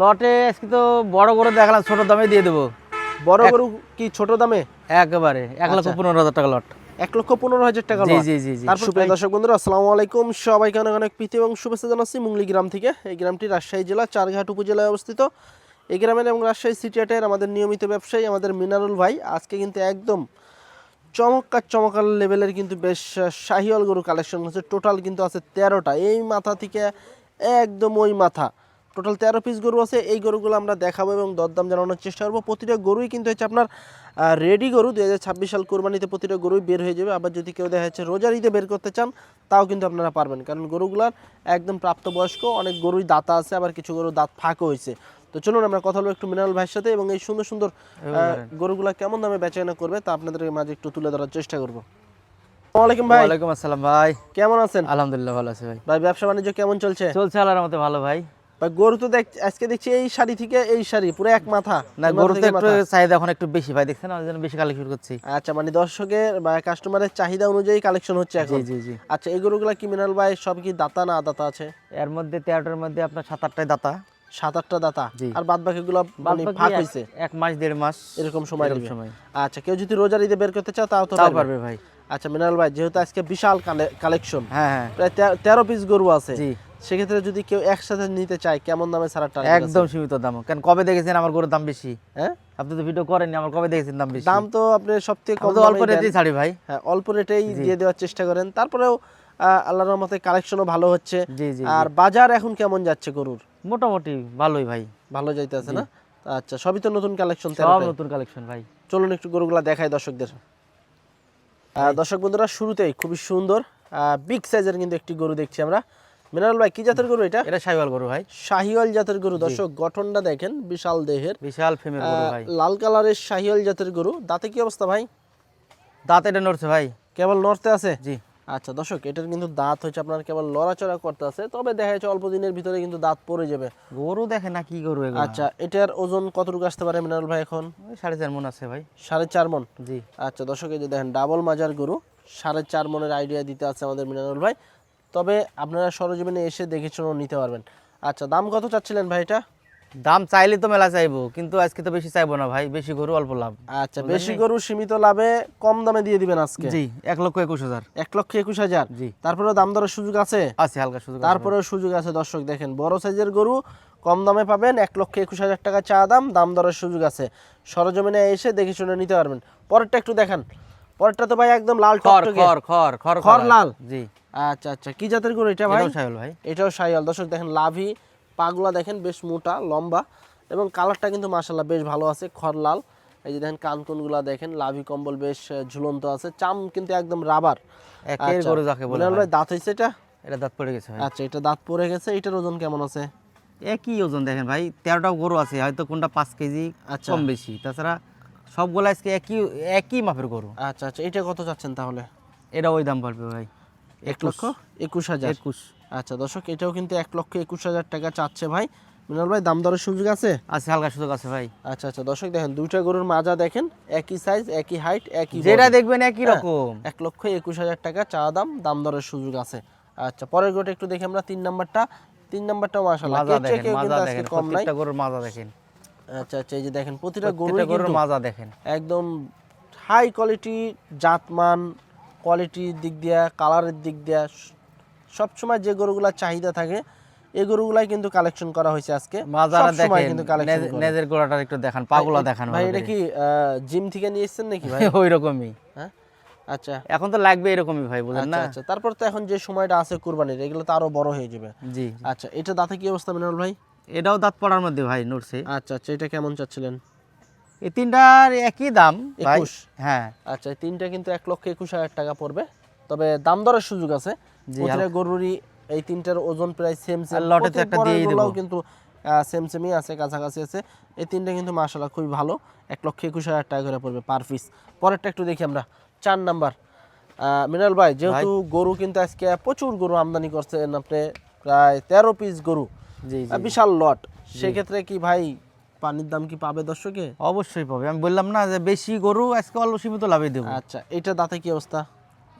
লটে আজকে তো বড় করে দেখালাম ছোট দামে দিয়ে দেবো। বড় গরু কি ছোট দামে? একেবারে এক লক্ষ আচ্ছা। পনেরো হাজার টাকা লট। এক লক্ষ পনেরো হাজার টাকা জি। জি জি তারপর সুপ্রিয় দর্শক বন্ধুরা আসসালামু আলাইকুম। সবাইকে অনেক অনেক প্রীতি এবং শুভেচ্ছা জানাচ্ছি মুংলি গ্রাম থেকে। এই গ্রামটি রাজশাহী জেলা চারঘাট উপজেলায় অবস্থিত। এই গ্রামের এবং রাজশাহী সিটি হাটের আমাদের নিয়মিত ব্যবসায়ী আমাদের মিনারুল ভাই। আজকে কিন্তু একদম চমৎকার চমৎকার লেভেলের কিন্তু বেশ শাহিওয়াল গরু কালেকশন হচ্ছে টোটাল কিন্তু আছে তেরোটা। এই মাথা থেকে একদম ওই মাথা। টোটাল তেরো পিস গরু আছে। এই গরুগুলো আমরা দেখাবো এবং দরদাম জানানোর চেষ্টা করব। প্রতিটা গরুই কিন্তু হচ্ছে আপনার রেডি গরু। দুই হাজার ছাব্বিশ সাল কোরবানিতে প্রতিটা গরুই বের হয়ে যাবে। আবার যদি কেউ দেখা যাচ্ছে রোজার ঈদে বের করতে চান তাও কিন্তু আপনারা পারবেন। কারণ গরুগুলার একদম প্রাপ্তবয়স্ক অনেক গরুই দাতা আছে আবার কিছু গরু দাঁত ফাঁকও হয়েছে। তো চলুন আমরা কথা বলব একটু মিনারেল ভাইয়ের সাথে এবং এই সুন্দর সুন্দর গরুগুলা কেমন দামে বেচাকেনা করবে তা আপনাদের মাঝে একটু তুলে ধরার চেষ্টা করব। ভাই। ওয়ালাইকুম আসসালাম ভাই। কেমন আছেন? আলহামদুলিল্লাহ ভালো আছে ভাই। ভাই ব্যবসা বাণিজ্য কেমন চলছে? চলছে আল্লাহর মতে ভালো ভাই। গরু তো দেখ আজকে দেখছি এই শাড়ি থেকে এই শাড়ি পুরো এক মাথা না গরু তো একটু চাহিদা এখন একটু বেশি ভাই দেখছেন? ওই জন্য বেশি কালেকশন করছি। আচ্ছা মানে দর্শকের বা কাস্টমারের চাহিদা অনুযায়ী কালেকশন হচ্ছে এখন। জি জি। আচ্ছা এই গরুগুলা কি মিনাল ভাই সব কি দাতা না আদাতা আছে? এর মধ্যে তেরোটার মধ্যে আপনার সাত আটটায় দাতা। সাত আটটা দাতা? আর বাদ মানে ফাঁক এক- হয়েছে এক মাস দেড় মাস এরকম সময় সময়। আচ্ছা কেউ যদি রোজার ঈদে বের করতে চাও তাও তো পারবে। ভাই। আচ্ছা মিনাল ভাই যেহেতু আজকে বিশাল কালেকশন হ্যাঁ হ্যাঁ। প্রায় তেরো পিস গরু আছে। জি। সেক্ষেত্রে যদি কেউ একসাথে নিতে চায় কেমন দামে আছে? একদম সীমিত দাম। কেন কবে দেখেছেন আমার গরুর দাম বেশি? হ্যাঁ? আপনি তো ভিডিও করেননি আমার কবে দেখেছেন দাম বেশি? দাম তো আপনি সব থেকে কম অল্প রেটেই ছাড়ি ভাই। হ্যাঁ অল্প রেটেই দিয়ে দেওয়ার চেষ্টা করেন। তারপরেও আল্লাহর রহমতে কালেকশনও ভালো হচ্ছে। আর বাজার এখন কেমন যাচ্ছে গরুর? মোটামুটি ভালোই ভাই। ভালো যাইতেছে না? আচ্ছা সবই তো নতুন কালেকশন সব নতুন কালেকশন ভাই। চলুন একটু গরুগুলা দেখাই দর্শকদের। দর্শক বন্ধুরা শুরুতেই খুবই সুন্দর বিগ সাইজের কিন্তু একটি গরু দেখছি আমরা। মিনারল ভাই কি জাতের গরু এটা? এটা সাইওয়াল গরু ভাই। শাহিওয়াল জাতের গরু। দর্শক গঠনটা দেখেন বিশাল দেহের। বিশাল ফেমের গরু ভাই। লাল কালারের শাহিওয়াল জাতের গরু। দাঁতে কি অবস্থা ভাই? দাঁত এটা নড়ছে ভাই। কেবল নড়তে আছে? জি। আচ্ছা দর্শক এটার কিন্তু দাঁত হচ্ছে আপনার কেবল লড়াচড়া করতে আছে। তবে দেখা যাচ্ছে অল্প দিনের ভিতরে কিন্তু দাঁত পড়ে যাবে। গরু দেখে না কি গরু আচ্ছা এটার ওজন কতটুকু আসতে পারে মিনারল ভাই এখন? সাড়ে চার মন আছে ভাই। সাড়ে চার মন? জি। আচ্ছা দর্শক এই যে দেখেন ডাবল মাজার গরু। সাড়ে চার মনের আইডিয়া দিতে আছে আমাদের মিনারুল ভাই। তবে আপনারা সরজমিনে এসে দেখে শুনে নিতে পারবেন। আচ্ছা দাম কত চাচ্ছিলেন ভাই এটা? দাম চাইলে তো মেলা চাইব কিন্তু আজকে তো বেশি চাইব না ভাই বেশি গরু অল্প লাভ। আচ্ছা বেশি গরু সীমিত লাভে কম দামে দিয়ে দিবেন আজকে? জি এক লক্ষ একুশ হাজার। এক লক্ষ একুশ হাজার? জি। তারপরে দাম দরের সুযোগ আছে? আছে হালকা সুযোগ আছে। তারপরেও সুযোগ আছে দর্শক দেখেন বড় সাইজের গরু কম দামে পাবেন এক লক্ষ একুশ হাজার টাকা চা দাম দাম দরের সুযোগ আছে। সরজমিনে এসে দেখে শুনে নিতে পারবেন। পরেরটা একটু দেখান। পরেরটা তো ভাই একদম লাল খড় খড় খড় খড় লাল? জি। আচ্ছা আচ্ছা। কি জাতের গরু এটা ভাই? সাইওয়াল ভাই। এটাও সাইয়াল দর্শক দেখেন লাভি পাগলা দেখেন বেশ মোটা লম্বা এবং কালারটা কিন্তু মাসাল্লাহ বেশ ভালো আছে খড় লাল। এই যে দেখেন কানকুনগুলা দেখেন লাভি কম্বল বেশ ঝুলন্ত আছে। চাম কিন্তু একদম রাবার। একের গরু যাকে বলে ভাই। দাঁত হয়েছে এটা? এটা দাঁত পড়ে গেছে ভাই। আচ্ছা এটা দাঁত পড়ে গেছে। এটার ওজন কেমন আছে? একই ওজন দেখেন ভাই। তেরোটা গরু আছে হয়তো কোনটা পাঁচ কেজি আচ্ছা। কম বেশি। তাছাড়া সবগুলো আজকে একই একই মাপের গরু। আচ্ছা আচ্ছা। এটা কত চাচ্ছেন তাহলে? এটা ওই দাম পড়বে ভাই। এক লক্ষ একুশ হাজার। একুশ। আচ্ছা দর্শক এটাও কিন্তু এক লক্ষ একুশ হাজার টাকা চাচ্ছে ভাই। মিনাল ভাই দাম দরের সুযোগ আছে? আছে হালকা সুযোগ আছে ভাই। আচ্ছা আচ্ছা দর্শক দেখেন দুইটা গরুর মাজা দেখেন একই সাইজ একই হাইট একই যেটা দেখবেন একই হ্যাঁ। রকম। এক লক্ষ একুশ হাজার টাকা চা দাম দাম দরের সুযোগ আছে। আচ্ছা পরের গোটা একটু দেখি আমরা তিন নাম্বারটা। তিন নাম্বারটাও মাশাআল্লাহ মাজা দেখেন মাজা দেখেন কম নাই। গরুর মাজা দেখেন। আচ্ছা আচ্ছা এই যে দেখেন প্রতিটা গরুর গরুর মাজা দেখেন। একদম হাই কোয়ালিটি জাতমান কোয়ালিটির দিক দিয়া কালারের দিক দিয়া সবসময় যে গরুগুলার চাহিদা থাকে এই গরুগুলাই কিন্তু কালেকশন করা হয়েছে আজকে। মাজারা দেখেন কিন্তু কালেকশন নেজের গোড়াটা একটু দেখান পাগুলা দেখান ভাই এটা কি জিম থেকে নিয়ে এসেছেন নাকি ভাই? ওই রকমই হ্যাঁ? আচ্ছা। এখন তো লাগবে এরকমই ভাই বুঝেন আচ্ছা না? আচ্ছা। তারপর তো এখন যে সময়টা আছে কুরবানির এগুলো তো আরও বড় হয়ে যাবে। জি আচ্ছা এটা দাঁতে কি অবস্থা মিনাল ভাই? এটাও দাঁত পড়ার মধ্যে ভাই নড়ছে। আচ্ছা আচ্ছা এটা কেমন চাচ্ছিলেন? এই তিনটার একই দাম একুশ। হ্যাঁ। আচ্ছা এই তিনটা কিন্তু এক লক্ষ একুশ হাজার টাকা পড়বে। তবে দাম দরের সুযোগ আছে। গরুরই এই তিনটার ওজন প্রায় সেম সেম আর লটে তো একটা দেবো। কিন্তু সেম সেমই আছে কাছাকাছি আছে। এই তিনটা কিন্তু খুবই ভালো। এক লক্ষ একুশ হাজার টাকা করে পড়বে পার পিস পরেরটা একটু দেখি আমরা। চার নাম্বার। মিনাল ভাই যেহেতু গরু কিন্তু আজকে প্রচুর গরু আমদানি করছেন আপনি প্রায় তেরো পিস গরু। বিশাল লট সেক্ষেত্রে কি ভাই পানির দাম কি পাবে দর্শকে? অবশ্যই পাবে। আমি বললাম না যে বেশি গরু আজকে অল্প সীমিত লাভে দেবো। আচ্ছা এটা দাঁতে কি অবস্থা?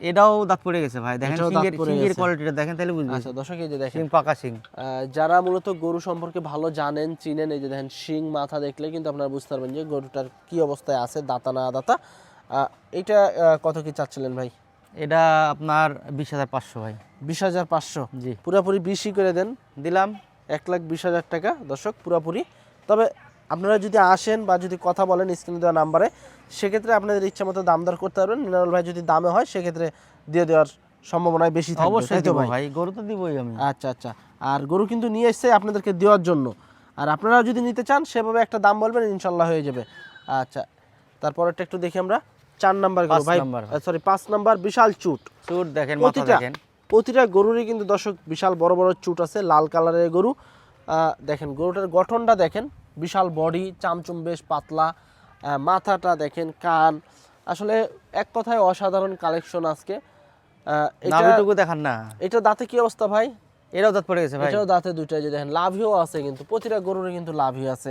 এটাও দাঁত পড়ে গেছে ভাই। দেখেন সিংয়ের সিংয়ের কোয়ালিটিটা দেখেন তাহলে বুঝবেন। আচ্ছা দর্শক এই যে দেখেন। সিং পাকা সিং। যারা মূলত গরু সম্পর্কে ভালো জানেন চিনেন এই যে দেখেন শিং মাথা দেখলে কিন্তু আপনারা বুঝতে পারবেন যে গরুটার কি অবস্থায় আছে দাতা না দাতা। এটা কত কি চাচ্ছিলেন ভাই? এটা আপনার বিশ হাজার পাঁচশো ভাই। বিশ হাজার পাঁচশো? জি। পুরাপুরি বিশই করে দেন। দিলাম। এক লাখ বিশ হাজার টাকা দর্শক পুরাপুরি। তবে আপনারা যদি আসেন বা যদি কথা বলেন স্ক্রিনে দেওয়া নাম্বারে সেক্ষেত্রে আপনাদের ইচ্ছা মতো দাম দর করতে পারবেন। মিনারুল ভাই যদি দামে হয় সেক্ষেত্রে দিয়ে দেওয়ার সম্ভাবনায় বেশি থাকবে অবশ্যই তো ভাই? গরু তো দিবই আমি। আচ্ছা আচ্ছা। আর গরু কিন্তু নিয়ে এসছে আপনাদেরকে দেওয়ার জন্য। আর আপনারা যদি নিতে চান সেভাবে একটা দাম বলবেন ইনশাল্লাহ হয়ে যাবে। আচ্ছা তারপরেরটা একটু দেখি আমরা। চার নাম্বার গরু ভাই সরি পাঁচ নাম্বার বিশাল চুট। চুট দেখেন মাথা প্রতিটা দেখেন। প্রতিটা গরুরই কিন্তু দর্শক বিশাল বড় বড় চুট আছে লাল কালারের গরু। আহ, দেখেন গরুটার গঠনটা দেখেন। বিশাল বডি চামচুম বেশ পাতলা মাথাটা দেখেন কান। আসলে এক কথায় অসাধারণ কালেকশন আজকে। নাভিটুকু দেখান না। এটা দাঁতে কি অবস্থা ভাই? এটাও দাঁত পড়ে গেছে ভাই। এটাও দাঁতে দুইটা যে দেখেন লাভিও আছে কিন্তু প্রতিটা গরুরে কিন্তু লাভই আছে।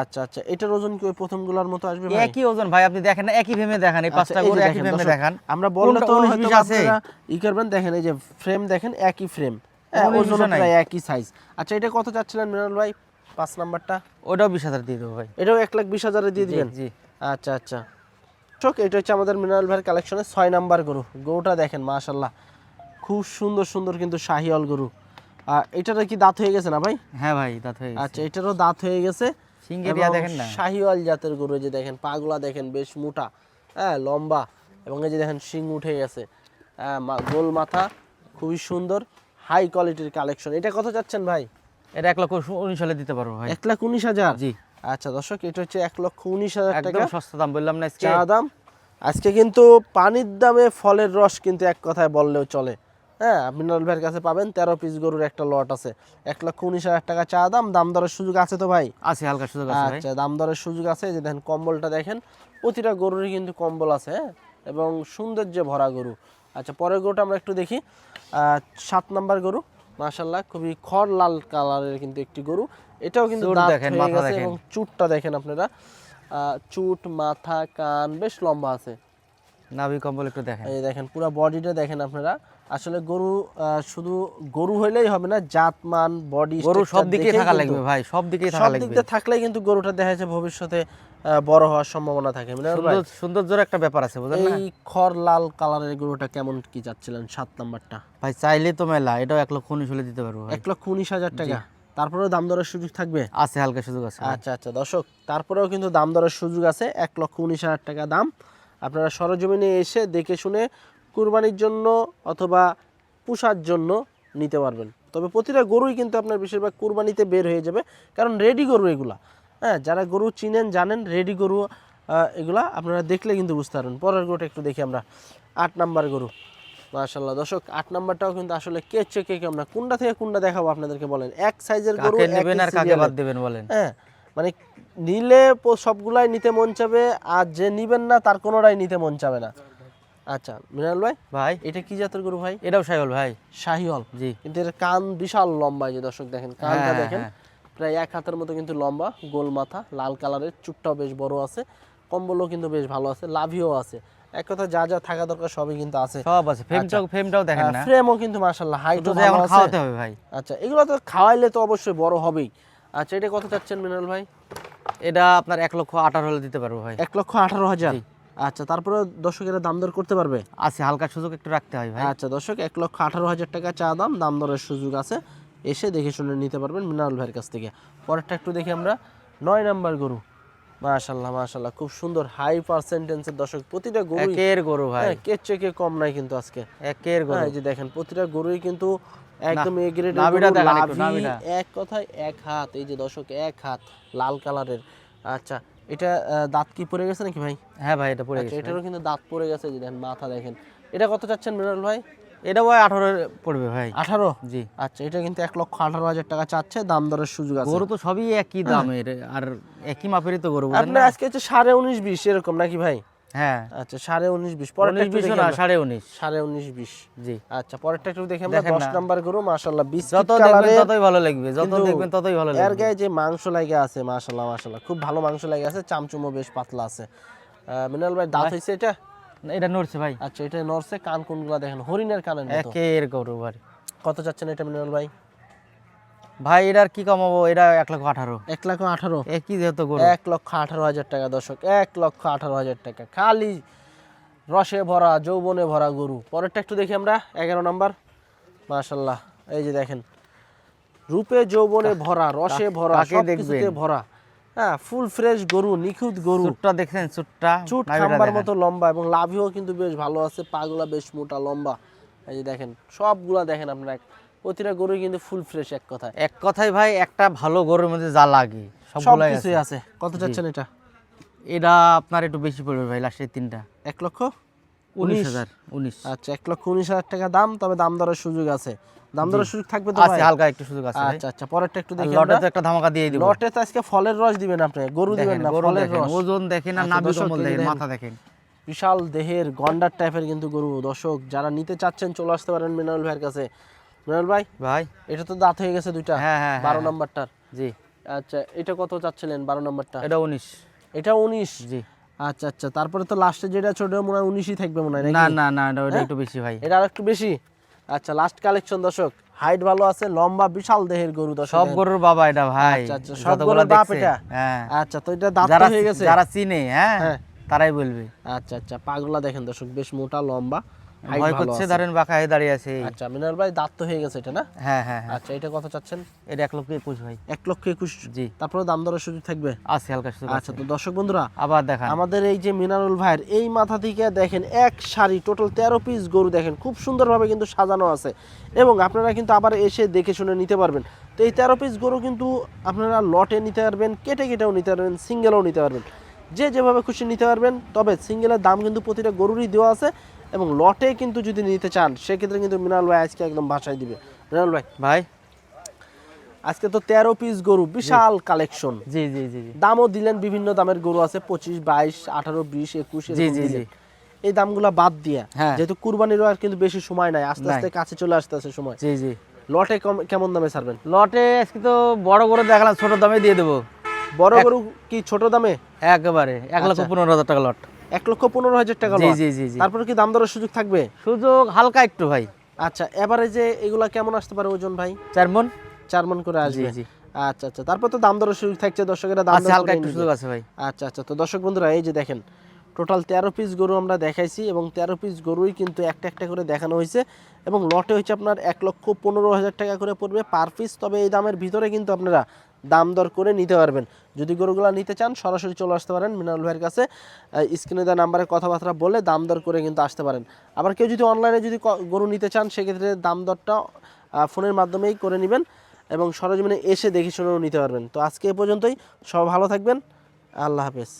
আচ্ছা আচ্ছা এটার ওজন কি ওই প্রথমগুলোর মতো আসবে ভাই? একই ওজন ভাই আপনি দেখেন না একই ভেমে দেখান এই আচ্ছা, পাঁচটা গরু একই ভেমে দেখান। আমরা বললে তো হয়তো আছে? ই করবেন দেখেন এই যে ফ্রেম দেখেন একই ফ্রেম হ্যাঁ ওজন প্রায় একই সাইজ আচ্ছা এটা কত চাচ্ছিলেন মিনাল ভাই? পাঁচ নাম্বারটা? ওটাও বিশ হাজার দিয়ে দেবো ভাই। এটাও এক লাখ বিশ হাজারে দিয়ে দিবেন? জি। আচ্ছা আচ্ছা। চোখ এটা হচ্ছে আমাদের মিনারেল ভাইয়ের কালেকশনের ছয় নাম্বার গরু। গরুটা দেখেন মাশাল্লাহ খুব সুন্দর সুন্দর কিন্তু শাহিওয়াল গরু। আর এটার কি দাঁত হয়ে গেছে না ভাই? হ্যাঁ ভাই দাঁত হয়ে গেছে। আচ্ছা এটারও দাঁত হয়ে গেছে। ইয়া দেখেন না? শাহিওয়াল জাতের গরু যে দেখেন পাগুলা দেখেন বেশ মোটা হ্যাঁ লম্বা এবং এই যে দেখেন শিং উঠে গেছে। হ্যাঁ গোল মাথা খুবই সুন্দর হাই কোয়ালিটির কালেকশন এটা কত চাচ্ছেন ভাই? এটা এক লক্ষ উনিশ হলে দিতে পারব ভাই। এক লাখ উনিশ হাজার? জি। আচ্ছা দর্শক এটা হচ্ছে এক লক্ষ উনিশ হাজার টাকা। সস্তা দাম বললাম না আজকে। চা দাম? আজকে কিন্তু পানির দামে ফলের রস কিন্তু এক কথায় বললেও চলে। হ্যাঁ মিনারল ভাইয়ের কাছে পাবেন তেরো পিস গরুর একটা লট আছে। এক লক্ষ উনিশ হাজার টাকা চা দাম দাম দরের সুযোগ আছে তো ভাই? আছে হালকা সুযোগ আছে আচ্ছা দাম দরের সুযোগ আছে যে দেখেন কম্বলটা দেখেন প্রতিটা গরুরই কিন্তু কম্বল আছে হ্যাঁ? এবং সৌন্দর্যে ভরা গরু। আচ্ছা পরের গরুটা আমরা একটু দেখি। সাত নাম্বার গরু। মাশাল্লাহ খুবই খড় লাল কালারের কিন্তু একটি গরু। এটাও কিন্তু দেখেন, মাথা দেখেন। এবং চুটটা দেখেন আপনারা। আহ, চুট মাথা কান বেশ লম্বা আছে। নাভি কম্বল একটু দেখেন। এই দেখেন পুরো বডিটা দেখেন আপনারা। আসলে গরু শুধু গরু হইলেই হবে না জাতমান বডি গরু সব দিকেই থাকা লাগবে ভাই সব দিকেই থাকা লাগবে। সব দিক থাকলেই কিন্তু গরুটা দেখা যাচ্ছে ভবিষ্যতে বড় হওয়ার সম্ভাবনা থাকে মিনার ভাই? সুন্দর সৌন্দর্যের একটা ব্যাপার আছে বুঝলেন না? এই খড় লাল কালারের গরুটা কেমন কি যাচ্ছিলেন? সাত নাম্বারটা। ভাই চাইলে তো মেলা এটাও এক লক্ষ উনিশ হলে দিতে পারব এক লক্ষ উনিশ হাজার টাকা। তারপরেও দাম দরের সুযোগ থাকবে? আছে হালকা সুযোগ আছে আচ্ছা আচ্ছা দর্শক তারপরেও কিন্তু দাম দরের সুযোগ আছে এক লক্ষ উনিশ হাজার টাকা দাম। আপনারা সরজমিনে এসে দেখে শুনে কুরবানির জন্য অথবা পুষার জন্য নিতে পারবেন। তবে প্রতিটা গরুই কিন্তু আপনার বেশিরভাগ কুরবানিতে বের হয়ে যাবে কারণ রেডি গরু এগুলা। হ্যাঁ যারা গরু চিনেন জানেন রেডি গরু এগুলা আপনারা দেখলে কিন্তু বুঝতে পারবেন। পরের গরুটা একটু দেখি আমরা। আট নাম্বার গরু। মাশাল্লাহ দর্শক আট নাম্বারটাও কিন্তু আসলে কে চেকে কে আমরা কোনটা থেকে কোনটা দেখাবো আপনাদেরকে বলেন? এক সাইজের গরু নেবেন আর কাকে বাদ দেবেন বলেন? হ্যাঁ মানে নিলে সবগুলাই নিতে মন চাবে আর যে নিবেন না তার কোনোটাই নিতে মন চাবে না। আচ্ছা মিনাল ভাই? ভাই? এটা কি জাতের গরু ভাই? এটাও সাইবল ভাই। শাহিওয়াল। জি। কিন্তু এর কান বিশাল লম্বা যে দর্শক দেখেন কানটা হ্যাঁ, দেখেন হ্যাঁ। প্রায় এক হাতের মতো কিন্তু লম্বা গোল মাথা লাল কালারের চুটটাও বেশ বড় আছে কম্বলও কিন্তু বেশ ভালো আছে লাভিও আছে। এক কথা যা যা থাকা দরকার সবই কিন্তু আছে। সব আছে ফ্রেমটাও ফ্রেমটাও দেখেন না। ফ্রেমও কিন্তু মাশাল্লাহ হাইটও খাওয়াতে হবে ভাই। আচ্ছা এগুলো তো খাওয়াইলে তো অবশ্যই বড় হবেই। আচ্ছা এটা কত চাচ্ছেন মিনাল ভাই? এটা আপনার এক লক্ষ আঠারো হলে দিতে পারব ভাই। এক লক্ষ আঠারো হাজার? আচ্ছা তারপরে দর্শকেরা দাম দর করতে পারবে? আছে হালকা সুযোগ একটু রাখতে হয় ভাই। আচ্ছা দর্শক এক লক্ষ আঠারো হাজার টাকা চা দাম দাম দরের সুযোগ আছে। এসে দেখে শুনে নিতে পারবেন মিনারুল ভাইয়ের কাছ থেকে। পরেরটা একটু দেখি আমরা। নয় নাম্বার গরু। মাশাল্লাহ মাশাল্লাহ খুব সুন্দর হাই পার্সেন্টেন্সের দর্শক। প্রতিটা গরু একের গরু ভাই। কে চেকে কম নাই কিন্তু আজকে। একের গরু। হ্যাঁ, এই যে দেখেন প্রতিটা গরুই কিন্তু একদম এ গ্রেডের নাভিটা দেখান একটু, নাভিটা। এক কথায় এক হাত এই যে দর্শক এক হাত লাল কালারের। আচ্ছা এটা দাঁত কি পড়ে গেছে নাকি ভাই? হ্যাঁ ভাই এটা পড়ে আচ্ছা গেছে এটারও কিন্তু দাঁত পড়ে গেছে যে দেখেন মাথা দেখেন। এটা কত চাচ্ছেন মিনারুল ভাই? এটা ভাই আঠারো পড়বে ভাই। আঠারো? জি। আচ্ছা এটা কিন্তু এক লক্ষ আঠারো হাজার টাকা চাচ্ছে দাম দরের সুযোগ আছে। গরু তো সবই একই দামের আর একই মাপেরই তো গরু বুঝেন আপনার না? আজকে হচ্ছে সাড়ে উনিশ বিশ এরকম নাকি ভাই? হ্যাঁ। আচ্ছা সাড়ে উনিশ বিশ। না সাড়ে উনিশ। সাড়ে উনিশ বিশ। জি। আচ্ছা পরেরটা একটু দেখি আমরা। দশ নাম্বার গরু মাশাল্লাহ বিশ যত দেখবেন ততই ভালো লাগবে যত দেখবেন ততই ভালো এর লাগবে। গায়ে যে মাংস লাগে আছে মাশাল্লাহ মাশাল্লাহ খুব ভালো মাংস লাগে আছে চামচুমো বেশ পাতলা আছে। মিনাল ভাই দাঁত হয়েছে এটা? এটা নড়ছে ভাই। আচ্ছা এটা নরসে কান কোনগুলা দেখেন হরিণের কানের মতো। একের গরু ভাই। কত চাচ্ছেন এটা মিনারেল ভাই? ভাই এটার কি কমাবো? এটা এক লক্ষ আঠারো। এক লাখ আঠারো? একই যেহেতু এক লক্ষ আঠারো হাজার টাকা দর্শক। এক লক্ষ আঠারো হাজার টাকা। খালি রসে ভরা যৌবনে ভরা গরু। পরেরটা একটু দেখি আমরা এগারো নাম্বার। মাশাল্লাহ এই যে দেখেন। রূপে যৌবনে ভরা রসে ভরা ভরা। হ্যাঁ ফুল ফ্রেশ গরু নিখুঁত গরু। চুটটা দেখছেন? চুটটা? চুট খাম্বার মতো লম্বা এবং লাভিও কিন্তু বেশ ভালো আছে পাগুলা বেশ মোটা লম্বা। এই যে দেখেন সবগুলা দেখেন আপনারা। প্রতিটা গরু কিন্তু ফুল ফ্রেশ এক কথায়। এক কথাই ভাই একটা ভালো গরুর মধ্যে যা লাগে সবগুলাই আছে। কিছুই আছে। কত চাচ্ছেন এটা? এটা আপনার একটু বেশি পড়বে ভাই লাস্টের তিনটা। এক লক্ষ? উনিশ হাজার উনিশ। আচ্ছা এক লক্ষ উনিশ হাজার টাকা দাম তবে দাম দরের সুযোগ আছে। দাম দরের সুযোগ থাকবে তো আছে হালকা একটু সুযোগ আছে আচ্ছা আচ্ছা পরেরটা একটু দেখি লটে তো একটা ধামাকা দিয়ে দিব। লটে তো আজকে ফলের রস দিবেন আপনি গরু দিবেন না ফলের রস। ওজন দেখেন আর আচ্ছা, নাভি। মাথা দেখেন। বিশাল দেহের গন্ডার টাইপের কিন্তু গরু। দর্শক যারা নিতে চাচ্ছেন চলে আসতে পারেন মিনারুল ভাইয়ের কাছে। ভাই? ভাই। এটা তো দাঁত হয়ে গেছে দুইটা। হ্যাঁ, হ্যাঁ, বারো হ্যাঁ। নাম্বারটার। জি। আচ্ছা এটা কত চাচ্ছিলেন বারো নাম্বারটা? এটা উনিশ। এটা উনিশ? জি। আচ্ছা আচ্ছা তারপরে তো লাস্টে যেটা ছোট মনে হয় উনিশই থাকবে মনে হয় না না না এটা একটু বেশি ভাই। এটা আর একটু বেশি? আচ্ছা লাস্ট কালেকশন দর্শক হাইট ভালো আছে লম্বা বিশাল দেহের গরু দর্শক। সব গরুর বাবা এটা ভাই আচ্ছা, আচ্ছা, সব গরুর বাপ এটা? হ্যাঁ। আচ্ছা তো এটা দাঁত হয়ে গেছে? যারা চিনে হ্যাঁ হ্যাঁ। তারাই বলবে। আচ্ছা আচ্ছা পাগলা দেখেন দর্শক বেশ মোটা লম্বা। ভয় করছে ধরেন বাঁকা হয়ে দাঁড়িয়ে আছে। আচ্ছা ভাই দাঁত তো হয়ে গেছে এটা না? হ্যাঁ হ্যাঁ হ্যাঁ। আচ্ছা এটা কত চাচ্ছেন? এটা এক লক্ষ একুশ ভাই। এক লক্ষ একুশ? জি। তারপরে দাম দরের সুযোগ থাকবে? আছে হালকা সুযোগ আচ্ছা তো দর্শক বন্ধুরা আবার দেখান। আমাদের এই যে মিনারুল ভাইয়ের এই মাথা থেকে দেখেন এক সারি টোটাল তেরো পিস গরু দেখেন খুব সুন্দরভাবে কিন্তু সাজানো আছে। এবং আপনারা কিন্তু আবার এসে দেখে শুনে নিতে পারবেন। তো এই তেরো পিস গরু কিন্তু আপনারা লটে নিতে পারবেন কেটে কেটেও নিতে পারবেন সিঙ্গেলও নিতে পারবেন। যে যেভাবে খুশি নিতে পারবেন তবে সিঙ্গেলের দাম কিন্তু প্রতিটা গরুরই দেওয়া আছে। এবং লটে কিন্তু যদি নিতে চান সেক্ষেত্রে কিন্তু মিনারুল ভাই আজকে একদম বাসায় দিবে। মিনারুল ভাই। ভাই। আজকে তো তেরো পিস গরু বিশাল কালেকশন জি জি জি দামও দিলেন বিভিন্ন দামের গরু আছে পঁচিশ বাইশ আঠারো বিশ একুশ জি, জি, জি। এই দামগুলো বাদ দিয়ে হ্যাঁ। যেহেতু কুরবানিরও আর কিন্তু বেশি সময় নাই আস্তে আস্তে কাছে চলে আসতে আছে সময়। জি জি। লটে কেমন দামে ছাড়বেন? লটে আজকে তো বড় গরু দেখালাম ছোট দামে দিয়ে দেবো। বড় গরু কি ছোট দামে? একেবারে এক লক্ষ আচ্ছা। পনেরো হাজার টাকা লট। এক লক্ষ পনেরো হাজার টাকা জি জি জি জি। তারপরে কি দাম দরের সুযোগ থাকবে? সুযোগ হালকা একটু ভাই। আচ্ছা এবারে যে এগুলা কেমন আসতে পারে ওজন ভাই? চার মন। চার মন করে আসবে। জি আচ্ছা আচ্ছা তারপর তো দাম দরের সুযোগ থাকছে দর্শকেরা দাম হালকা একটু সুযোগ আছে ভাই। আচ্ছা আচ্ছা তো দর্শক বন্ধুরা এই যে দেখেন টোটাল তেরো পিস গরু আমরা দেখাইছি এবং তেরো পিস গরুই কিন্তু একটা একটা করে দেখানো হয়েছে এবং লটে হচ্ছে আপনার এক লক্ষ পনেরো হাজার টাকা করে পড়বে পার পিস তবে এই দামের ভিতরে কিন্তু আপনারা দাম দর করে নিতে পারবেন। যদি গরুগুলো নিতে চান, সরাসরি চলে আসতে পারেন মিনাল ভাইয়ের কাছে। স্ক্রিনে দেওয়া নাম্বারে কথাবার্তা বলে দাম দর করে কিন্তু আসতে পারেন। আবার কেউ যদি অনলাইনে যদি গরু নিতে চান, সেক্ষেত্রে দাম দরটা ফোনের মাধ্যমেই করে নেবেন এবং সরজমিনে এসে দেখে শুনেও নিতে পারবেন। তো আজকে এ পর্যন্তই। সব ভালো থাকবেন। আল্লাহ হাফেজ।